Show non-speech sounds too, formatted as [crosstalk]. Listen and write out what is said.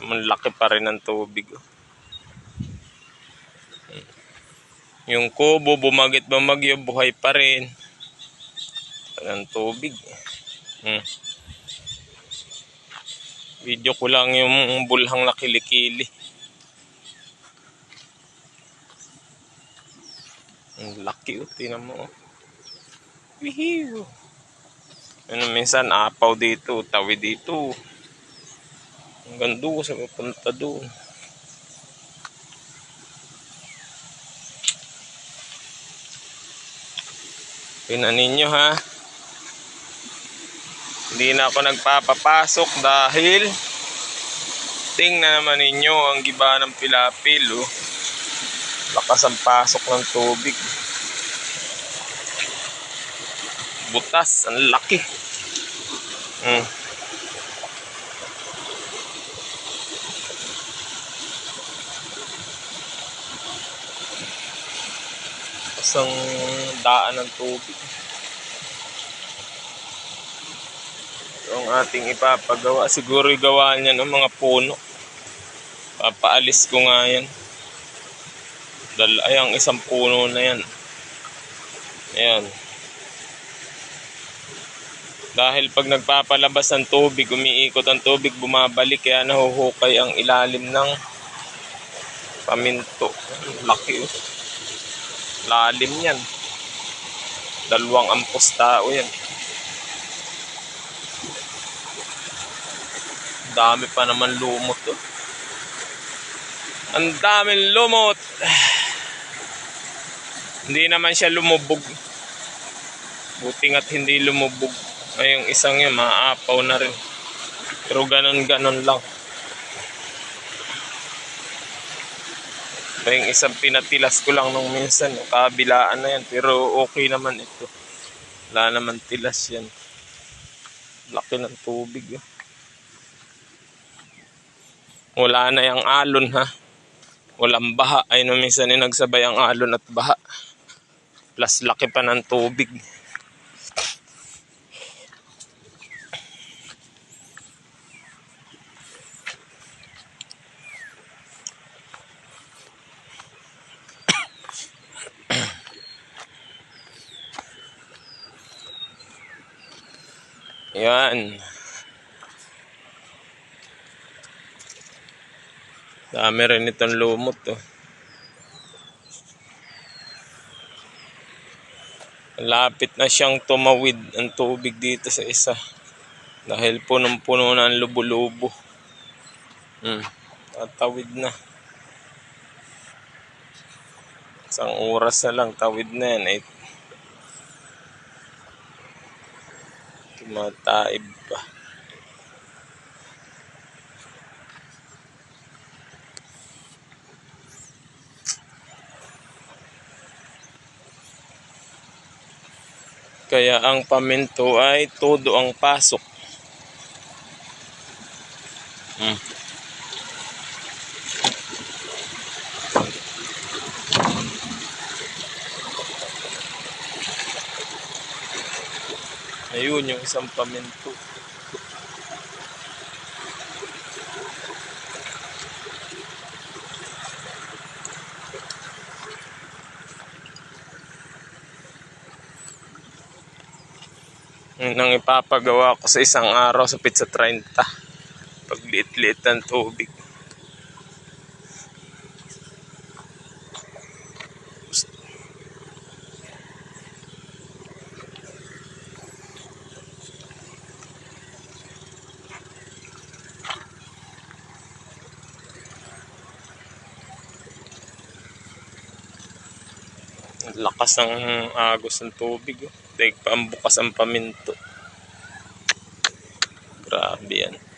Ang laki pa rin ng tubig. oh. Yung kubo, bumagit bumagyo, buhay pa rin. Ng tubig. Hmm. Video ko lang yung bulhang na kilikili. Ang laki oh, tinan mo. oh. Wihiw. Ano minsan apaw dito, tawid dito. Hanggang doon sa papunta doon. Tingnan ninyo ha. Hindi na ako nagpapapasok dahil tingnan naman ninyo ang giba ng pilapil oh. Lakas ang pasok ng tubig. Butas, ang laki. Mm. Isang daan ng tubig. Ito ang ating ipapagawa. Siguro gawa niya ng mga puno. Papaalis ko nga yan. Dal ay, ang isang puno na yan. Ayan. Dahil pag nagpapalabas ng tubig, umiikot ang tubig, bumabalik, kaya nahuhukay ang ilalim ng paminto. Laki oh. Lalim yan. Dalawang ampos tao yan. Dami pa naman lumot oh. Ang daming lumot. [sighs] Hindi naman siya lumubog. Buti nga't hindi lumubog. Ay, isang yun, maaapaw na rin. Pero ganon-ganon lang. Ay, yung isang pinatilas ko lang nung minsan. Kabilaan na yan. Pero okay naman ito. Wala naman tilas yan. Laki ng tubig. eh. Wala na yung alon ha. Walang baha. Ay, nung minsan yung nagsabay ang alon at baha. Plus laki pa ng tubig. Yan. Dami rin itong lumot oh. to. Lapit na siyang tumawid ang tubig dito sa isa. Dahil punong-puno na ang lubo-lubo. Hmm. Tatawid na. Isang oras na lang, tawid na yan. Eh, tumataib pa. Kaya ang paminto ay todo ang pasok. Hmm. Ayun yung isang paminto. Yun ang ipapagawa ko sa isang araw sa pizza 30. Pag liit-liit ng tubig. Lakas ng agos ng tubig. Oh. Daig pa ang bukas ang paminto. Grabe yan.